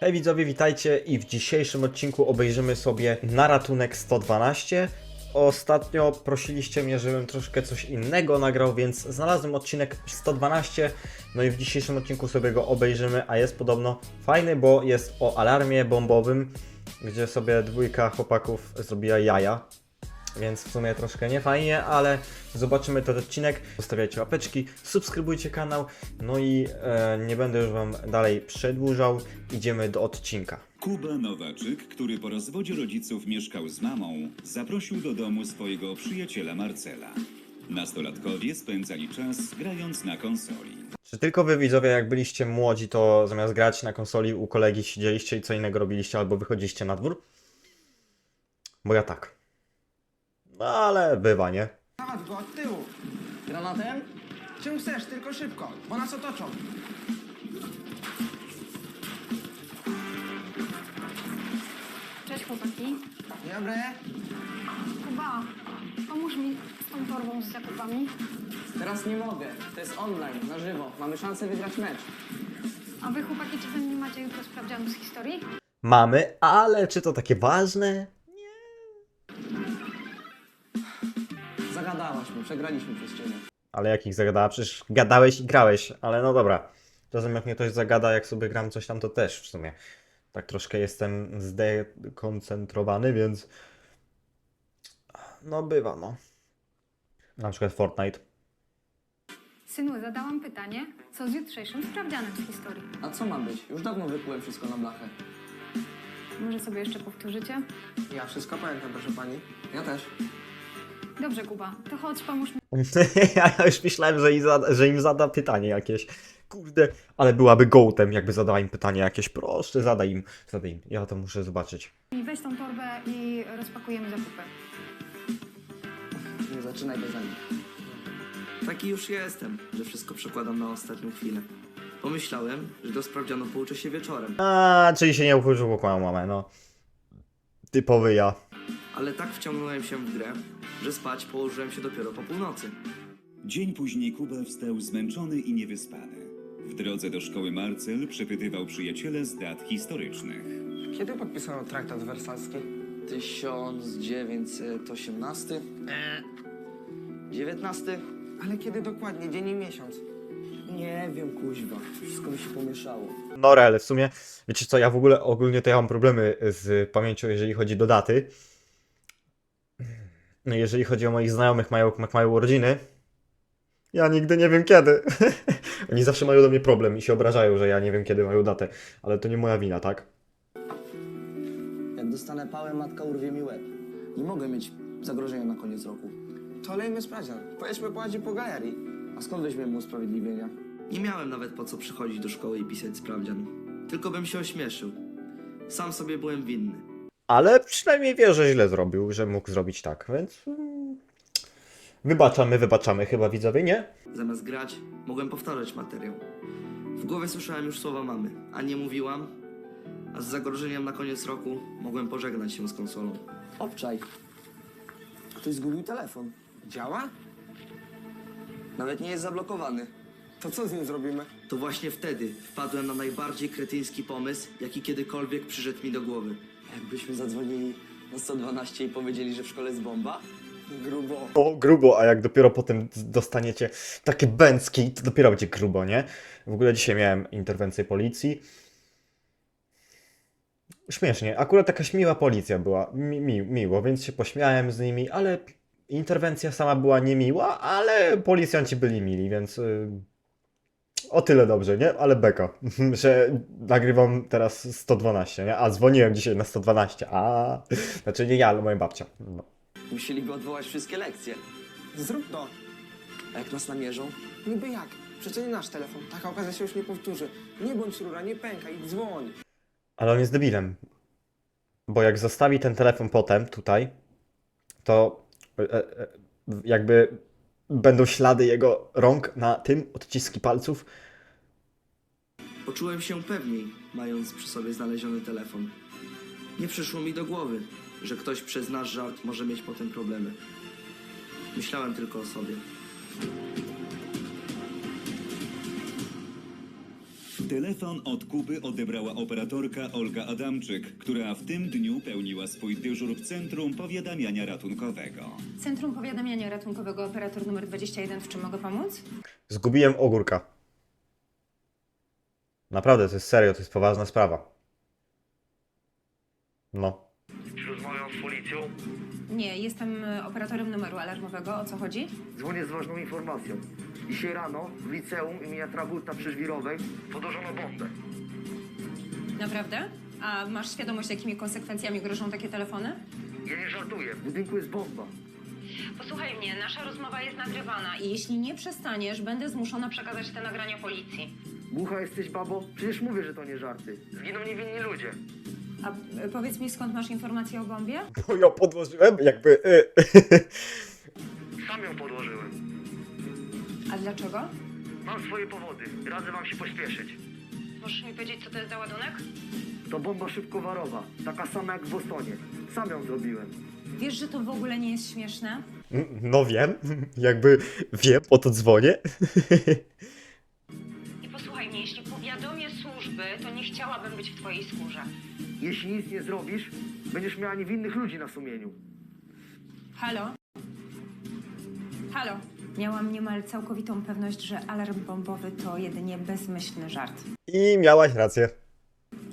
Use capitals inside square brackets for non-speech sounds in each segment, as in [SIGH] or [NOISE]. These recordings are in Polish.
Hej widzowie, witajcie i w dzisiejszym odcinku obejrzymy sobie na ratunek 112. Ostatnio prosiliście mnie, żebym troszkę coś innego nagrał, więc znalazłem odcinek 112, no i w dzisiejszym odcinku sobie go obejrzymy, a jest podobno fajny, bo jest o alarmie bombowym, gdzie sobie dwójka chłopaków zrobiła jaja. Więc w sumie troszkę nie fajnie, ale zobaczymy ten odcinek. Zostawiajcie łapeczki, subskrybujcie kanał. No i e, nie będę już Wam dalej przedłużał. Idziemy do odcinka. Kuba Nowaczyk, który po rozwodzie rodziców mieszkał z mamą, zaprosił do domu swojego przyjaciela Marcela. Nastolatkowie spędzali czas grając na konsoli. Czy tylko Wy widzowie, jak byliście młodzi, to zamiast grać na konsoli u kolegi siedzieliście i co innego robiliście, albo wychodziliście na dwór? Bo ja tak. Ale bywa, nie? Prowadź go od tyłu. Granatem? Czym chcesz, tylko szybko, bo nas otoczą. Cześć chłopaki. Dobre. Kuba, pomóż mi z tą torbą z zakupami. Teraz nie mogę. To jest online, na żywo. Mamy szansę wygrać mecz. A wy chłopaki czasem nie macie jutro sprawdzianu z historii? Mamy, ale czy to takie ważne? Przegraliśmy przez ciebie. Ale jakich zagadała? Przecież gadałeś i grałeś, ale no dobra. Czasem jak mnie ktoś zagada, jak sobie gram coś tam, to też w sumie. Tak troszkę jestem zdekoncentrowany, więc... No bywa, no. Na przykład Fortnite. Synu, zadałam pytanie, co z jutrzejszym sprawdzianem z historii? A co ma być? Już dawno wykułem wszystko na blachę. Może sobie jeszcze powtórzycie? Ja wszystko pamiętam, proszę pani. Ja też. Dobrze, Kuba, to chodź, pomóż mi. [LAUGHS] ja już myślałem, że im, zada, że im zada pytanie jakieś. Kurde, ale byłaby gołtem, jakby zadała im pytanie jakieś. Proszę, zadaj im, zadaj im. Ja to muszę zobaczyć. Weź tą torbę i rozpakujemy zakupy. Nie zaczynaj bez nich. Taki już jestem, że wszystko przekładam na ostatnią chwilę. Pomyślałem, że do sprawdzianu pouczę się wieczorem, A, czyli się nie kłamał mamę, no. Typowy ja. Ale tak wciągnąłem się w grę, że spać położyłem się dopiero po północy. Dzień później Kuba wstał zmęczony i niewyspany. W drodze do szkoły Marcel przepytywał przyjaciele z dat historycznych. Kiedy podpisano traktat wersalski? 1918? 19? Ale kiedy dokładnie, dzień i miesiąc? Nie wiem, kuźwa. Wszystko mi się pomieszało. No rel, w sumie, wiecie co, ja w ogóle ogólnie to ja mam problemy z pamięcią, jeżeli chodzi do daty. Jeżeli chodzi o moich znajomych, mają, jak mają urodziny, ja nigdy nie wiem kiedy. [LAUGHS] Oni zawsze mają do mnie problem i się obrażają, że ja nie wiem kiedy mają datę, ale to nie moja wina, tak? Jak dostanę pałę, matka urwie mi łeb. Nie mogę mieć zagrożenia na koniec roku. To lejmy sprawdzian. Pojedźmy po ładzie po galerii. A skąd weźmiemy usprawiedliwienia? Nie miałem nawet po co przychodzić do szkoły i pisać sprawdzian. Tylko bym się ośmieszył. Sam sobie byłem winny. Ale przynajmniej wie, że źle zrobił, że mógł zrobić tak, więc... mm, Wybaczamy, wybaczamy chyba widzowie, nie? Zamiast grać, mogłem powtarzać materiał. W głowie słyszałem już słowa mamy, a nie mówiłam, a z zagrożeniem na koniec roku mogłem pożegnać się z konsolą. Obczaj. Ktoś zgubił telefon. Działa? Nawet nie jest zablokowany. To co z nim zrobimy? To właśnie wtedy wpadłem na najbardziej kretyński pomysł, jaki kiedykolwiek przyszedł mi do głowy. Jakbyśmy zadzwonili na 112 i powiedzieli, że w szkole jest bomba? Grubo. O, grubo, a jak dopiero potem dostaniecie takie bęcki, to dopiero będzie grubo, nie? W ogóle dzisiaj miałem interwencję policji. Śmiesznie, akurat jakaś miła policja była, mi, mi, miło, więc się pośmiałem z nimi, ale interwencja sama była niemiła, ale policjanci byli mili, więc y, o tyle dobrze, nie? Ale beka, [LAUGHS] że nagrywam teraz 112, nie? A dzwoniłem dzisiaj na 112, a znaczy nie ja, ale moja babcia. No. Musieliby odwołać wszystkie lekcje. Zrób to. A jak nas namierzą? Niby jak? Przecież nie nasz telefon. Taka okazja się już nie powtórzy. Nie bądź rura, nie pękaj, dzwoń. Ale on jest debilem. Bo jak zostawi ten telefon potem, tutaj, to e, e, jakby będą ślady jego rąk na tym, odciski palców. Poczułem się pewniej, mając przy sobie znaleziony telefon. Nie przyszło mi do głowy, że ktoś przez nasz żart może mieć potem problemy. Myślałem tylko o sobie. Telefon od Kuby odebrała operatorka Olga Adamczyk, która w tym dniu pełniła swój dyżur w Centrum Powiadamiania Ratunkowego. Centrum Powiadamiania Ratunkowego, operator numer 21. W czym mogę pomóc? Zgubiłem ogórka. Naprawdę, to jest serio, to jest poważna sprawa. No. Czy rozmawiam z policją? Nie, jestem e, operatorem numeru alarmowego. O co chodzi? Dzwonię z ważną informacją. Dzisiaj rano w liceum imienia Trabuta przy Żwirowej podłożono bombę. Naprawdę? A masz świadomość, jakimi konsekwencjami grożą takie telefony? Ja nie żartuję, w budynku jest bomba. Posłuchaj mnie, nasza rozmowa jest nagrywana i jeśli nie przestaniesz, będę zmuszona przekazać te nagrania policji. Głucha jesteś, babo? Przecież mówię, że to nie żarty. Zginą niewinni ludzie. A e, powiedz mi, skąd masz informacje o bombie? Bo ją podłożyłem, jakby... y. Sam ją podłożyłem. A dlaczego? Mam swoje powody. Radzę wam się pośpieszyć. Możesz mi powiedzieć, co to jest za ładunek? To bomba szybkowarowa. Taka sama jak w Bostonie. Sam ją zrobiłem. Wiesz, że to w ogóle nie jest śmieszne? No wiem, [LAUGHS] jakby wiem, o to dzwonię. [LAUGHS] I posłuchaj mnie, jeśli powiadomię służby, to nie chciałabym być w twojej skórze. Jeśli nic nie zrobisz, będziesz miała niewinnych ludzi na sumieniu. Halo? Halo? Miałam niemal całkowitą pewność, że alarm bombowy to jedynie bezmyślny żart. I miałaś rację.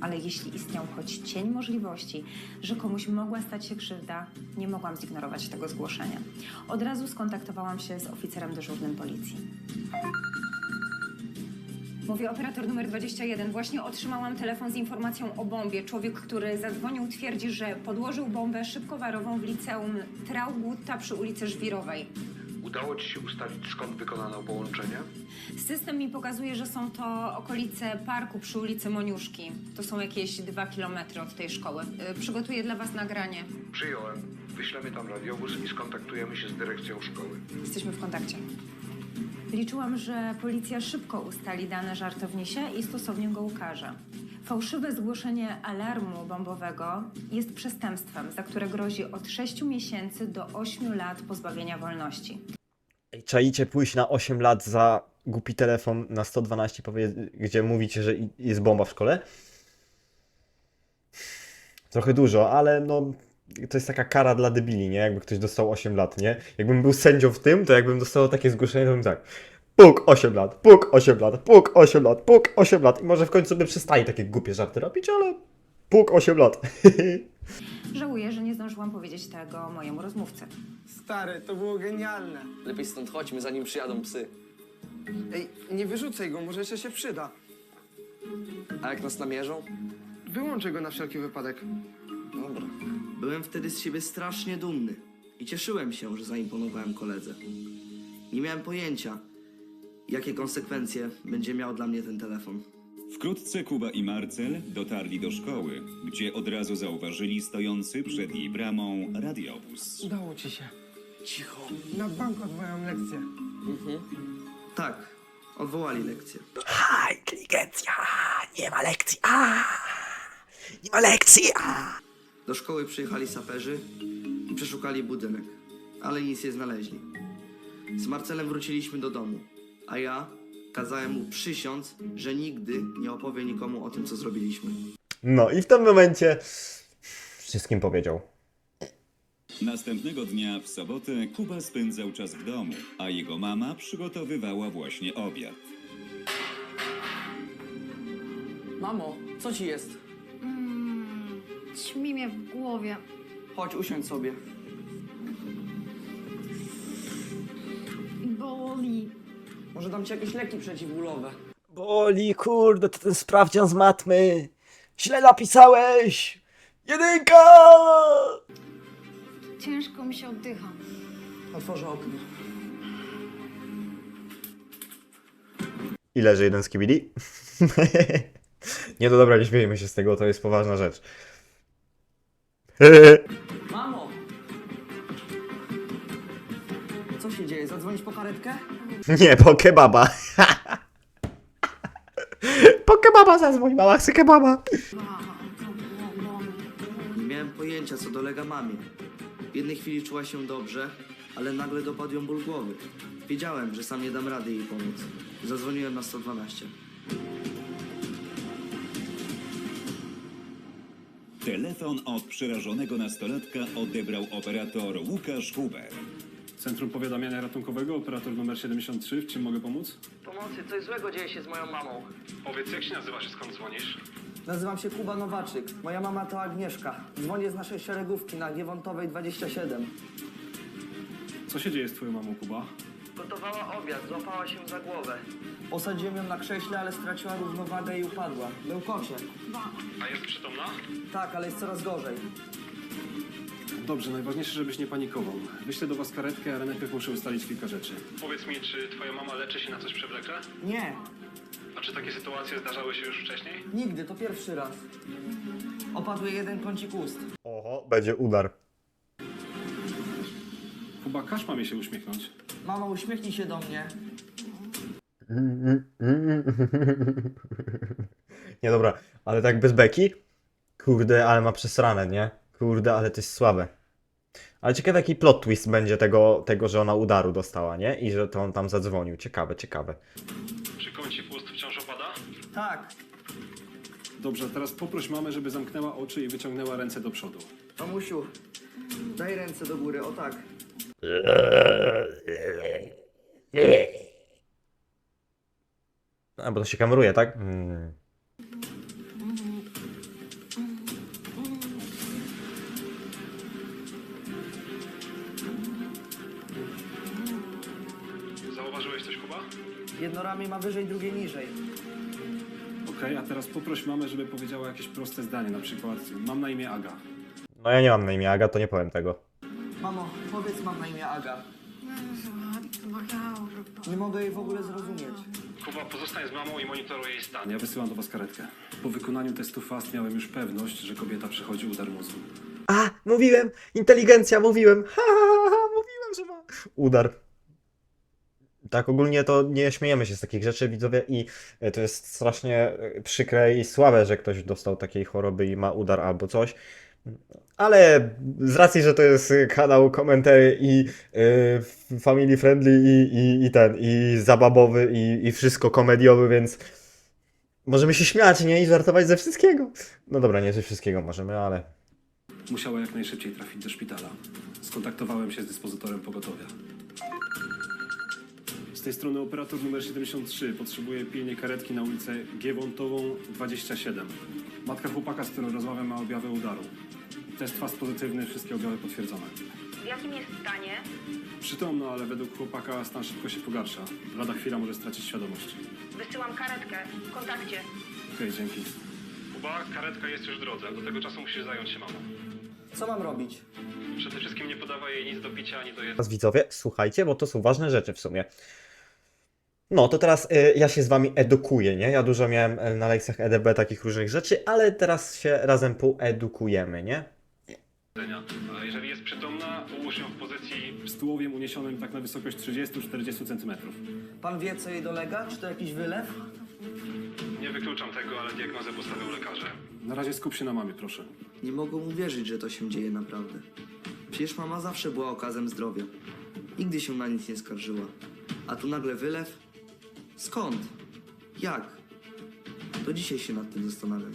Ale jeśli istniał choć cień możliwości, że komuś mogła stać się krzywda, nie mogłam zignorować tego zgłoszenia. Od razu skontaktowałam się z oficerem dyżurnym policji. Mówię operator numer 21. Właśnie otrzymałam telefon z informacją o bombie. Człowiek, który zadzwonił, twierdzi, że podłożył bombę szybkowarową w liceum Traugutta przy ulicy Żwirowej. Udało Ci się ustalić, skąd wykonano połączenie? System mi pokazuje, że są to okolice parku przy ulicy Moniuszki. To są jakieś dwa kilometry od tej szkoły. Y, Przygotuję dla Was nagranie. Przyjąłem. Wyślemy tam radiowóz i skontaktujemy się z dyrekcją szkoły. Jesteśmy w kontakcie. Liczyłam, że policja szybko ustali dane żartownisie i stosownie go ukaże. Fałszywe zgłoszenie alarmu bombowego jest przestępstwem, za które grozi od 6 miesięcy do 8 lat pozbawienia wolności. Czaicie pójść na 8 lat za głupi telefon na 112, powie, gdzie mówicie, że jest bomba w szkole? Trochę dużo, ale no to jest taka kara dla debili, nie? Jakby ktoś dostał 8 lat, nie? Jakbym był sędzią w tym, to jakbym dostał takie zgłoszenie, to bym tak puk 8 lat, puk 8 lat, puk 8 lat, puk 8 lat i może w końcu by przestali takie głupie żarty robić, ale puk 8 lat. [LAUGHS] Żałuję, że nie zdążyłam powiedzieć tego mojemu rozmówcy. Stary, to było genialne. Lepiej stąd chodźmy, zanim przyjadą psy. Ej, nie wyrzucaj go, może jeszcze się przyda. A jak nas namierzą? Wyłączę go na wszelki wypadek. Dobra. Byłem wtedy z siebie strasznie dumny i cieszyłem się, że zaimponowałem koledze. Nie miałem pojęcia, jakie konsekwencje będzie miał dla mnie ten telefon. Wkrótce Kuba i Marcel dotarli do szkoły, gdzie od razu zauważyli stojący przed jej bramą radiowóz. Udało ci się. Cicho. Na bank odwołałem lekcję. Tak, odwołali lekcję. Ha, inteligencja! Nie ma lekcji! A! Nie ma lekcji! A! Do szkoły przyjechali saperzy i przeszukali budynek, ale nic nie znaleźli. Z Marcelem wróciliśmy do domu, a ja kazałem mu przysiąc, że nigdy nie opowie nikomu o tym, co zrobiliśmy. No i w tym momencie wszystkim powiedział. Następnego dnia, w sobotę, Kuba spędzał czas w domu, a jego mama przygotowywała właśnie obiad. Mamo, co ci jest? Mm, ćmi mnie w głowie. Chodź, usiądź sobie. Boli. Może dam ci jakieś leki przeciwbólowe. Boli, kurde, to ten sprawdzian z matmy. Źle napisałeś! Jedynka! Ciężko mi się oddycha. Otworzę okno. I leży jeden z kibili. [LAUGHS] nie, no dobra, nie śmiejmy się z tego, to jest poważna rzecz. [LAUGHS] to po karetkę? Nie, po kebaba. [LAUGHS] po kebaba zadzwoń, mała, chce kebaba. Nie miałem pojęcia, co dolega mami. W jednej chwili czuła się dobrze, ale nagle dopadł ją ból głowy. Wiedziałem, że sam nie dam rady jej pomóc. Zadzwoniłem na 112. Telefon od przerażonego nastolatka odebrał operator Łukasz Huber. Centrum Powiadamiania Ratunkowego, operator numer 73, w czym mogę pomóc? Pomocy, coś złego dzieje się z moją mamą. Powiedz, jak się nazywasz i skąd dzwonisz? Nazywam się Kuba Nowaczyk. Moja mama to Agnieszka. Dzwonię z naszej szeregówki na Giewontowej 27. Co się dzieje z twoją mamą, Kuba? Gotowała obiad, złapała się za głowę. Posadziłem ją na krześle, ale straciła równowagę i upadła. Leukocie. A jest przytomna? Tak, ale jest coraz gorzej. Dobrze, najważniejsze, żebyś nie panikował. Wyślę do was karetkę, ale najpierw muszę ustalić kilka rzeczy. Powiedz mi, czy twoja mama leczy się na coś przewlekle? Nie, A czy takie sytuacje zdarzały się już wcześniej? nigdy, to pierwszy raz. Opadł jej jeden kącik ust. Oho, będzie udar. Kuba, każ mamie się uśmiechnąć. Mama, uśmiechnij się do mnie. [LAUGHS] Nie dobra, ale tak bez beki? Kurde, ale ma przesrane, nie? Kurde, ale to jest słabe. Ale ciekawe jaki plot twist będzie tego, tego, że ona udaru dostała, nie? I że to on tam zadzwonił. Ciekawe, ciekawe. Czy kącik ust wciąż opada? Tak, Dobrze, teraz poproś mamę, żeby zamknęła oczy i wyciągnęła ręce do przodu. mamusiu, daj ręce do góry, o tak. A, bo to się kameruje, tak? Mm. Jedno ramię ma wyżej, drugie niżej. Okej, a teraz poproś mamę, żeby powiedziała jakieś proste zdanie, na przykład mam na imię Aga. No ja nie mam na imię Aga, to nie powiem tego. Mamo, powiedz mam na imię Aga. Nie mogę jej w ogóle zrozumieć. Kuba, pozostań z mamą i monitoruj jej stan. Ja wysyłam do was karetkę. Po wykonaniu testu FAST miałem już pewność, że kobieta przechodzi udar mózgu. A, mówiłem! Inteligencja, mówiłem! Ha, ha, ha, mówiłem, że ma... Udar. Tak, ogólnie to nie śmiejemy się z takich rzeczy, widzowie, i e, to jest strasznie e, przykre i słabe, że ktoś dostał takiej choroby i ma udar albo coś. Ale z racji, że to jest e, kanał komentary i y, family friendly i, i, i ten, i zabawowy i, i wszystko komediowy, więc możemy się śmiać, nie? I żartować ze wszystkiego. No dobra, nie ze wszystkiego możemy, ale Musiała jak najszybciej trafić do szpitala. Skontaktowałem się z dyspozytorem pogotowia. Z tej strony operator numer 73 potrzebuje pilnie karetki na ulicę Giewontową 27. Matka chłopaka, z którym rozmawiam, ma objawy udaru. Test fast pozytywny, wszystkie objawy potwierdzone. W jakim jest stanie? Przytomna, ale według chłopaka stan szybko się pogarsza. Lada chwila może stracić świadomość. Wysyłam karetkę. W kontakcie. Okej, dzięki. Kuba, karetka jest już w drodze. Do tego czasu musisz zająć się mamą. Co mam robić? Przede wszystkim nie podawaj jej nic do picia ani do jedzenia. teraz widzowie, słuchajcie, bo to są ważne rzeczy w sumie. No, to teraz y, ja się z wami edukuję, nie? Ja dużo miałem y, na lekcjach EDB takich różnych rzeczy, ale teraz się razem poedukujemy, nie? A jeżeli jest przytomna, połóż ją w pozycji z tułowiem uniesionym tak na wysokość 30-40 cm. Pan wie, co jej dolega? Czy to jakiś wylew? Nie wykluczam tego, ale diagnozę postawią lekarze. Na razie skup się na mamie, proszę. Nie mogą uwierzyć, że to się dzieje naprawdę. Przecież mama zawsze była okazem zdrowia. Nigdy się na nic nie skarżyła. A tu nagle wylew? Skąd? Jak? To dzisiaj się nad tym zastanawiam.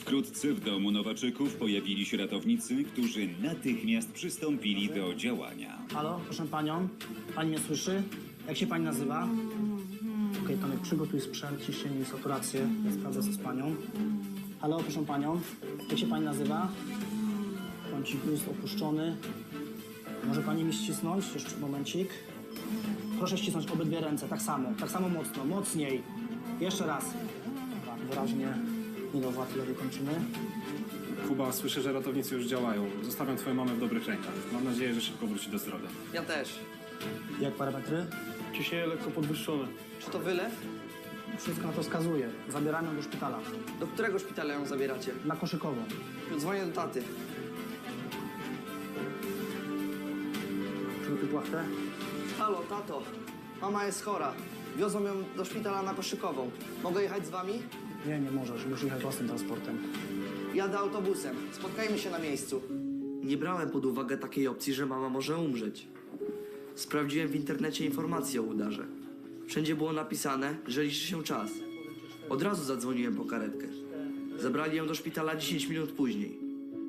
Wkrótce w domu Nowaczyków pojawili się ratownicy, którzy natychmiast przystąpili do działania. Halo, proszę panią. Pani mnie słyszy? Jak się pani nazywa? Okej, Tomek, przygotuj sprzęt, ciśnienie i saturację. Ja sprawdzę co z panią. Halo, proszę panią. Jak się pani nazywa? Kącik jest opuszczony. Może pani mi ścisnąć? Jeszcze momencik. Proszę ścisnąć obydwie ręce, tak samo, tak samo mocno, mocniej. Jeszcze raz. Dobra, wyraźnie niedowłatliwie kończymy. Kuba, słyszę, że ratownicy już działają. Zostawiam twoją mamę w dobrych rękach. Mam nadzieję, że szybko wróci do zdrowia. Ja też. Jak parametry? Ciśnienie lekko podwyższone. Czy to wylew? Wszystko na to wskazuje. Zabieramy ją do szpitala. Do którego szpitala ją zabieracie? Na koszykową. Dzwonię do taty. Płachtę. Halo, tato. Mama jest chora. Wiozą ją do szpitala na koszykową. Mogę jechać z wami? Nie, nie możesz. Musisz jechać własnym transportem. Jadę autobusem. Spotkajmy się na miejscu. Nie brałem pod uwagę takiej opcji, że mama może umrzeć. Sprawdziłem w internecie informacje o udarze. Wszędzie było napisane, że liczy się czas. Od razu zadzwoniłem po karetkę. Zabrali ją do szpitala 10 minut później.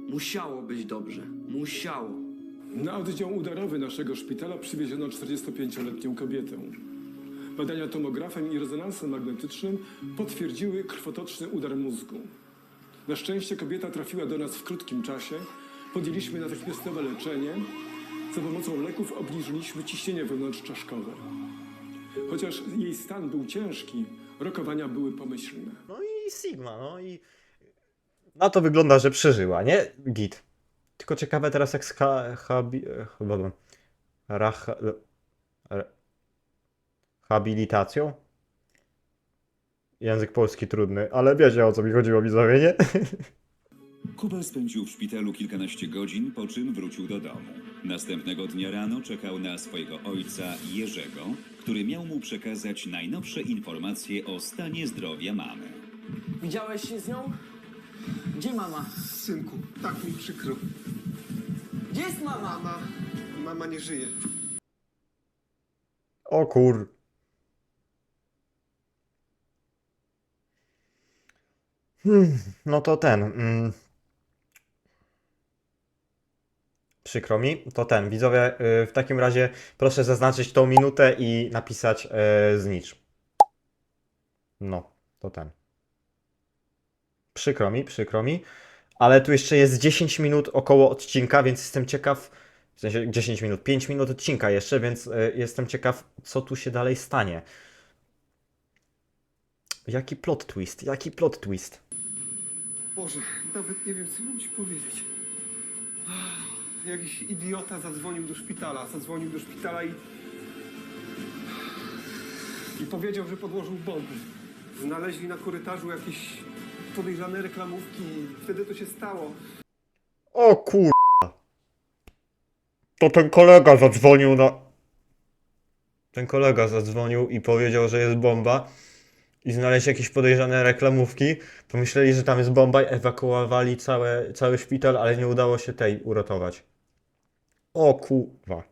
Musiało być dobrze. Musiało. Na oddział udarowy naszego szpitala przywieziono 45-letnią kobietę. Badania tomografem i rezonansem magnetycznym potwierdziły krwotoczny udar mózgu. Na szczęście kobieta trafiła do nas w krótkim czasie. Podjęliśmy natychmiastowe leczenie. Za pomocą leków obniżyliśmy ciśnienie wewnątrzczaszkowe. Chociaż jej stan był ciężki, rokowania były pomyślne. No i Sigma, no i na to wygląda, że przeżyła, nie? Git. Tylko ciekawe teraz jak z ha, habi, chyba rach, re, habilitacją? Język polski trudny, ale wiecie o co mi chodziło widzowie, nie? [LAUGHS] Kuba spędził w szpitalu kilkanaście godzin, po czym wrócił do domu. Następnego dnia rano czekał na swojego ojca Jerzego, który miał mu przekazać najnowsze informacje o stanie zdrowia mamy. Widziałeś się z nią? Gdzie mama? Synku, tak mi przykro. Gdzie jest mama? Mama, mama nie żyje. O kur... Hmm, no to ten. Mm. Przykro mi, to ten. Widzowie, y, w takim razie proszę zaznaczyć tą minutę i napisać y, znicz. No, to ten. Przykro mi, przykro mi. Ale tu jeszcze jest 10 minut około odcinka, więc jestem ciekaw. W sensie 10 minut, 5 minut odcinka jeszcze, więc y, jestem ciekaw, co tu się dalej stanie. Jaki plot twist, jaki plot twist. Boże, nawet nie wiem, co mam ci powiedzieć. Jakiś idiota zadzwonił do szpitala. Zadzwonił do szpitala i... I powiedział, że podłożył bomby. Znaleźli na korytarzu jakieś podejrzane reklamówki. Wtedy to się stało. O kur... To ten kolega zadzwonił na... Ten kolega zadzwonił i powiedział, że jest bomba i znaleźć jakieś podejrzane reklamówki. Pomyśleli, że tam jest bomba i ewakuowali całe, cały szpital, ale nie udało się tej uratować. O kurwa.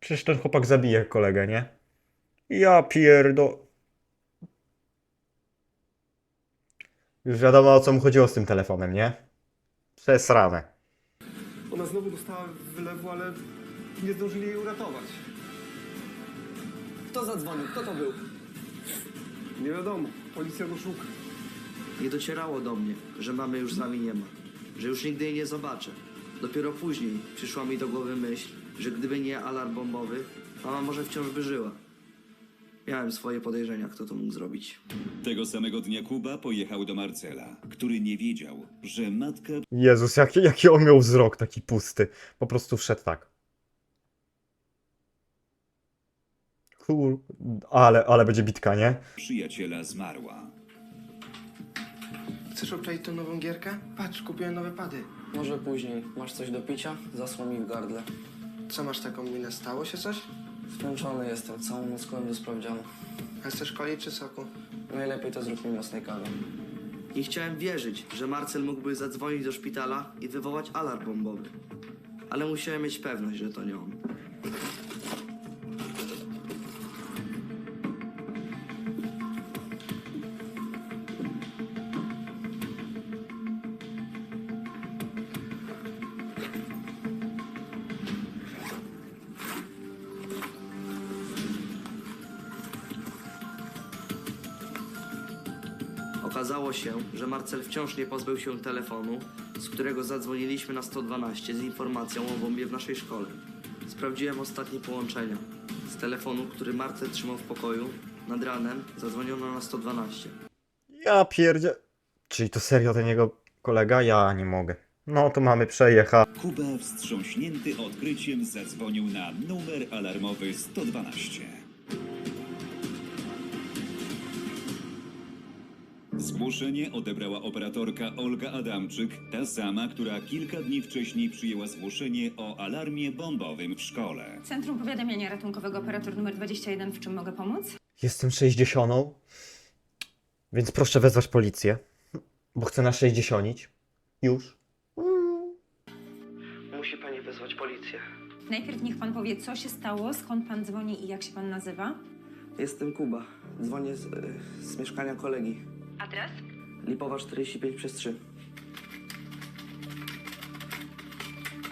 Przecież ten chłopak zabije kolegę, nie? Ja pierdo... Już wiadomo o co mu chodziło z tym telefonem, nie? Przesrane. Ona znowu dostała wylewu, ale nie zdążyli jej uratować. Kto zadzwonił? Kto to był? Nie wiadomo, policja go szuka. Nie docierało do mnie, że mamy już z nami nie ma. Że już nigdy jej nie zobaczę. Dopiero później przyszła mi do głowy myśl, że gdyby nie alarm bombowy, mama może wciąż by żyła. Miałem swoje podejrzenia, kto to mógł zrobić. Tego samego dnia Kuba pojechał do Marcela, który nie wiedział, że matka Jezus, jaki, jaki on miał wzrok taki pusty. Po prostu wszedł tak. Kur... Ale, ale będzie bitka, nie? przyjaciela zmarła. Chcesz obczaić tą nową gierkę? Patrz, kupiłem nowe pady. Może później. Masz coś do picia? Zasło mi w gardle. Co masz taką minę? Stało się coś? Zmęczony jestem, całą noc kołem do sprawdzianu. A chcesz coli czy soku? Najlepiej to zrób mi jasnej kawy. Nie chciałem wierzyć, że Marcel mógłby zadzwonić do szpitala i wywołać alarm bombowy. Ale musiałem mieć pewność, że to nie on. Marcel wciąż nie pozbył się telefonu, z którego zadzwoniliśmy na 112 z informacją o bombie w naszej szkole. Sprawdziłem ostatnie połączenia. Z telefonu, który Marcel trzymał w pokoju, nad ranem zadzwoniono na 112. Ja pierdzie... Czyli to serio ten jego kolega? Ja nie mogę. No to mamy przejecha. Kuba, wstrząśnięty odkryciem, zadzwonił na numer alarmowy 112. Zgłoszenie odebrała operatorka Olga Adamczyk, ta sama, która kilka dni wcześniej przyjęła zgłoszenie o alarmie bombowym w szkole. Centrum Powiadamiania Ratunkowego, operator numer 21, w czym mogę pomóc? Jestem 60. Więc proszę wezwać policję. Bo chcę na 60. Już. Musi pani wezwać policję. Najpierw niech pan powie, co się stało, skąd pan dzwoni i jak się pan nazywa. Jestem Kuba. Dzwonię z, z mieszkania kolegi. Adres? Lipowa 45 przez 3.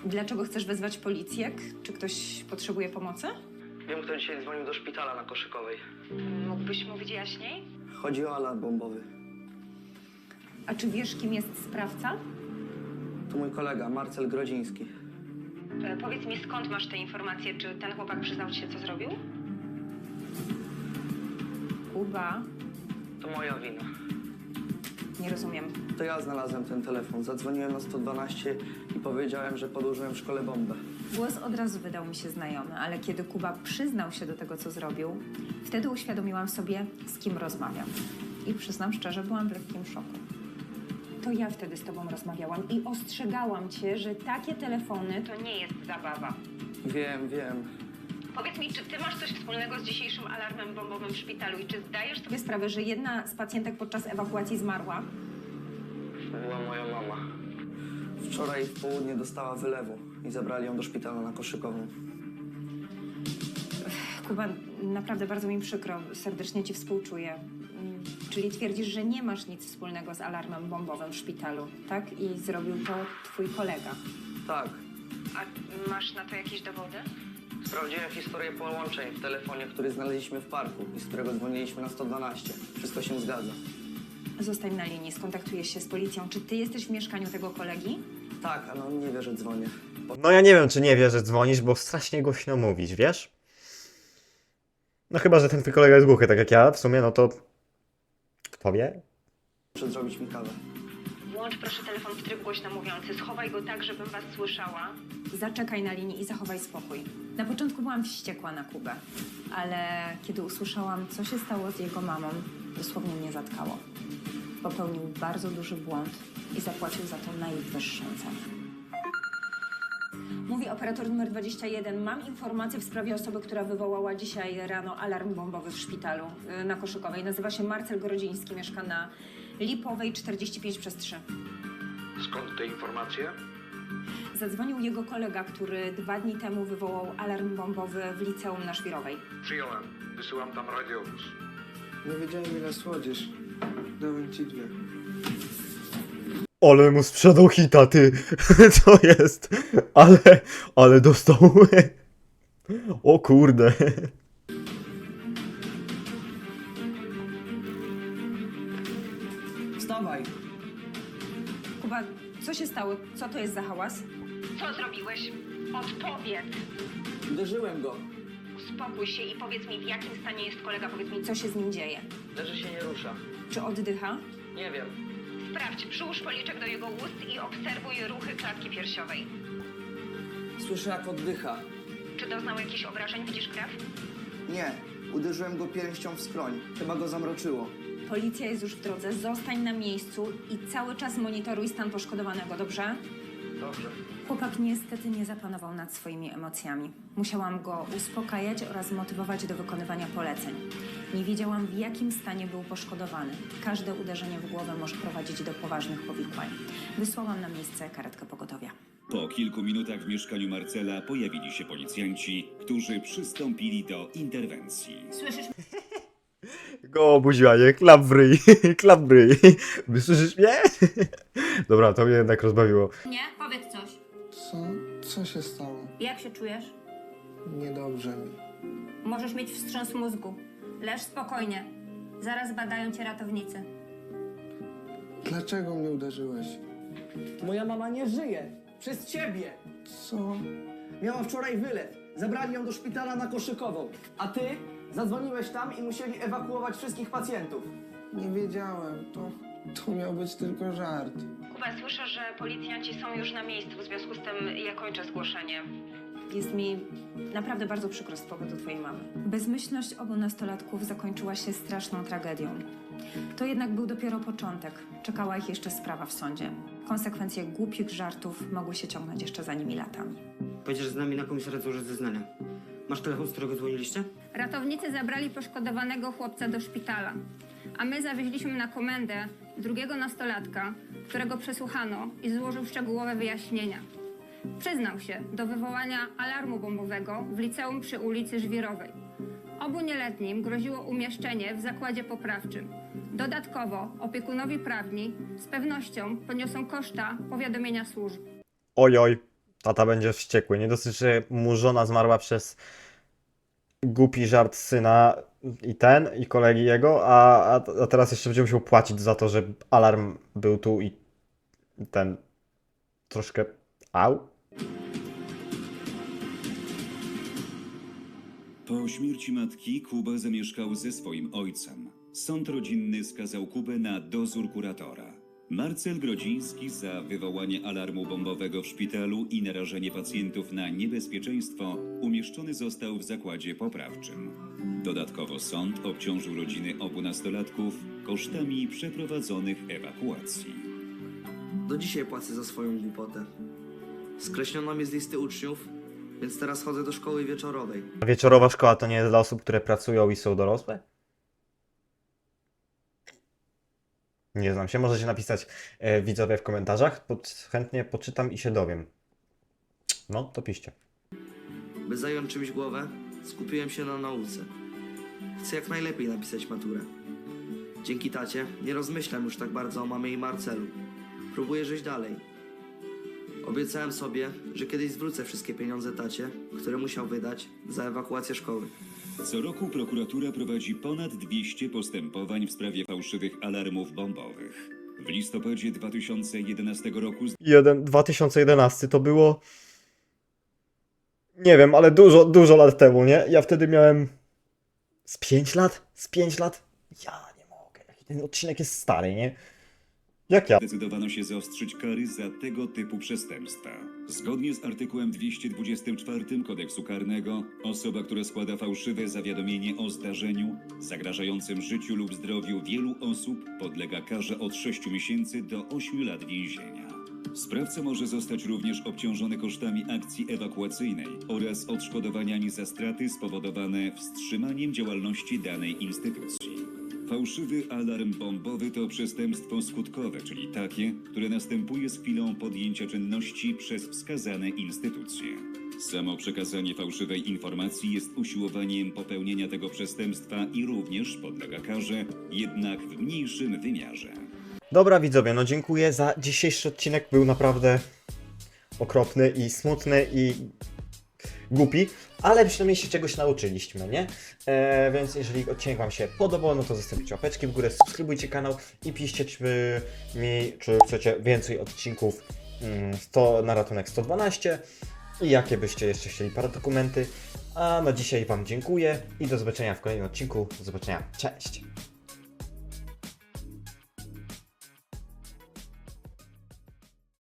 Dlaczego chcesz wezwać policję? Czy ktoś potrzebuje pomocy? Wiem, kto dzisiaj dzwonił do szpitala na Koszykowej. Mógłbyś mówić jaśniej? Chodzi o alarm bombowy. A czy wiesz, kim jest sprawca? To mój kolega, Marcel Grodziński. E, powiedz mi, skąd masz te informacje? Czy ten chłopak przyznał ci się, co zrobił? Kuba, To moja wina. Nie rozumiem. To ja znalazłem ten telefon. Zadzwoniłem na 112 i powiedziałem, że podłożyłem w szkole bombę. Głos od razu wydał mi się znajomy, ale kiedy Kuba przyznał się do tego, co zrobił, wtedy uświadomiłam sobie, z kim rozmawiam. I przyznam szczerze, byłam w lekkim szoku. To ja wtedy z tobą rozmawiałam i ostrzegałam cię, że takie telefony to nie jest zabawa. Wiem, wiem. Powiedz mi, czy ty masz coś wspólnego z dzisiejszym alarmem bombowym w szpitalu i czy zdajesz sobie sprawę, że jedna z pacjentek podczas ewakuacji zmarła? To była moja mama. Wczoraj w południe dostała wylewu i zabrali ją do szpitala na Koszykową. Kuba, naprawdę bardzo mi przykro, serdecznie ci współczuję. Mm, Czyli twierdzisz, że nie masz nic wspólnego z alarmem bombowym w szpitalu, tak? I zrobił to twój kolega. Tak. A masz na to jakieś dowody? Sprawdziłem historię połączeń w telefonie, który znaleźliśmy w parku i z którego dzwoniliśmy na 112. Wszystko się zgadza. Zostań na linii, skontaktujesz się z policją. Czy ty jesteś w mieszkaniu tego kolegi? Tak, ale on nie wie, że dzwonię. No ja nie wiem, czy nie wie, że dzwonisz, bo strasznie głośno mówić, wiesz? No chyba, że ten twój kolega jest głuchy, tak jak ja, w sumie, no to... Kto wie? Muszę zrobić mi kawę. Włącz proszę telefon w tryb głośno mówiący. Schowaj go tak, żebym was słyszała. Zaczekaj na linii i zachowaj spokój. Na początku byłam wściekła na Kubę, ale kiedy usłyszałam, co się stało z jego mamą, dosłownie mnie zatkało. Popełnił bardzo duży błąd i zapłacił za to najwyższą cenę. Mówi operator numer 21. Mam informację w sprawie osoby, która wywołała dzisiaj rano alarm bombowy w szpitalu y, na Koszykowej. Nazywa się Marcel Grodziński, mieszka na Lipowej 45 przez 3. Skąd te informacje? Zadzwonił jego kolega, który dwa dni temu wywołał alarm bombowy w liceum na Szwirowej. Przyjąłem. Wysyłam tam radiowóz. Nie wiedziałem ile słodzisz. Dałem ci dwie. Ale mu sprzedał hita, ty! [LAUGHS] Co jest? Ale, ale dostał... [LAUGHS] O kurde. Kuba, co się stało? Co to jest za hałas? Co zrobiłeś? Odpowiedz! Uderzyłem go. Uspokój się i powiedz mi, w jakim stanie jest kolega. Powiedz mi, co się z nim dzieje. Leży się nie rusza. Czy oddycha? Nie wiem. Sprawdź, przyłóż policzek do jego ust i obserwuj ruchy klatki piersiowej. Słyszę jak oddycha. Czy doznał jakichś obrażeń? Widzisz krew? Nie. Uderzyłem go pięścią w skroń. Chyba go zamroczyło. Policja jest już w drodze. Zostań na miejscu i cały czas monitoruj stan poszkodowanego, dobrze? Dobrze. Chłopak niestety nie zapanował nad swoimi emocjami. Musiałam go uspokajać oraz motywować do wykonywania poleceń. Nie wiedziałam, w jakim stanie był poszkodowany. Każde uderzenie w głowę może prowadzić do poważnych powikłań. Wysłałam na miejsce karetkę pogotowia. Po kilku minutach w mieszkaniu Marcela pojawili się policjanci, którzy przystąpili do interwencji. Słyszysz [LAUGHS] Go obudziła, nie? Klap w ryj, [LAUGHS] klap w ryj. Wysłyszysz mnie? [LAUGHS] Dobra, to mnie jednak rozbawiło. Nie? Powiedz coś. Co? Co się stało? Jak się czujesz? Niedobrze mi. Możesz mieć wstrząs mózgu. Leż spokojnie. Zaraz badają cię ratownicy. Dlaczego mnie uderzyłeś? Moja mama nie żyje. Przez ciebie. Co? Miała wczoraj wylew. Zabrali ją do szpitala na Koszykową. A ty zadzwoniłeś tam i musieli ewakuować wszystkich pacjentów. Nie wiedziałem. To, to miał być tylko żart. Kuba, słyszę, że policjanci są już na miejscu. W związku z tym ja kończę zgłoszenie. Jest mi naprawdę bardzo przykro z powodu twojej mamy. Bezmyślność obu nastolatków zakończyła się straszną tragedią. To jednak był dopiero początek. Czekała ich jeszcze sprawa w sądzie. Konsekwencje głupich żartów mogły się ciągnąć jeszcze za nimi latami. Pojedziesz z nami na komisariat złożyć zeznania. Masz telefon, z którego dzwoniliście? Ratownicy zabrali poszkodowanego chłopca do szpitala, a my zawieźliśmy na komendę drugiego nastolatka, którego przesłuchano i złożył szczegółowe wyjaśnienia. Przyznał się do wywołania alarmu bombowego w liceum przy ulicy Żwirowej. Obu nieletnim groziło umieszczenie w zakładzie poprawczym. Dodatkowo opiekunowie prawni z pewnością poniosą koszta powiadomienia służb. Oj, oj, tata będzie wściekły. Nie dosyć, że mu żona zmarła przez głupi żart syna i ten, i kolegi jego, a, a, a teraz jeszcze będzie musiał płacić za to, że alarm był tu i ten troszkę au. Po śmierci matki Kuba zamieszkał ze swoim ojcem. Sąd rodzinny skazał Kubę na dozór kuratora. Marcel Grodziński za wywołanie alarmu bombowego w szpitalu i narażenie pacjentów na niebezpieczeństwo umieszczony został w zakładzie poprawczym. Dodatkowo sąd obciążył rodziny obu nastolatków kosztami przeprowadzonych ewakuacji. Do dzisiaj płacę za swoją głupotę. Skreślono mnie z listy uczniów, więc teraz chodzę do szkoły wieczorowej. A wieczorowa szkoła to nie jest dla osób, które pracują i są dorosłe? Nie znam się, możecie napisać e, widzowie w komentarzach, pod, chętnie poczytam i się dowiem. No, to piszcie. By zająć czymś głowę, skupiłem się na nauce. Chcę jak najlepiej napisać maturę. Dzięki tacie nie rozmyślam już tak bardzo o mamie i Marcelu. Próbuję żyć dalej. Obiecałem sobie, że kiedyś zwrócę wszystkie pieniądze tacie, które musiał wydać za ewakuację szkoły. Co roku prokuratura prowadzi ponad 200 postępowań w sprawie fałszywych alarmów bombowych. W listopadzie 2011 roku Jeden, 2011 to było. Nie wiem, ale dużo, dużo lat temu, nie? Ja wtedy miałem. Z 5 lat? Z 5 lat? Ja nie mogę. Ten odcinek jest stary, nie? Jak ja? Zdecydowano się zaostrzyć kary za tego typu przestępstwa. Zgodnie z artykułem 224 kodeksu karnego, osoba, która składa fałszywe zawiadomienie o zdarzeniu zagrażającym życiu lub zdrowiu wielu osób, podlega karze od 6 miesięcy do 8 lat więzienia. Sprawca może zostać również obciążony kosztami akcji ewakuacyjnej oraz odszkodowaniami za straty spowodowane wstrzymaniem działalności danej instytucji. Fałszywy alarm bombowy to przestępstwo skutkowe, czyli takie, które następuje z chwilą podjęcia czynności przez wskazane instytucje. Samo przekazanie fałszywej informacji jest usiłowaniem popełnienia tego przestępstwa i również podlega karze, jednak w mniejszym wymiarze. Dobra widzowie, no dziękuję za dzisiejszy odcinek. Był naprawdę okropny i smutny i głupi, ale przynajmniej się czegoś nauczyliśmy, nie? E, więc jeżeli odcinek Wam się podobał, no to zostawcie łapeczki w górę, subskrybujcie kanał i piszcie czy mi, czy chcecie więcej odcinków mm, 100, na ratunek 112 i jakie byście jeszcze chcieli parę dokumenty. A na dzisiaj Wam dziękuję i do zobaczenia w kolejnym odcinku. Do zobaczenia, cześć!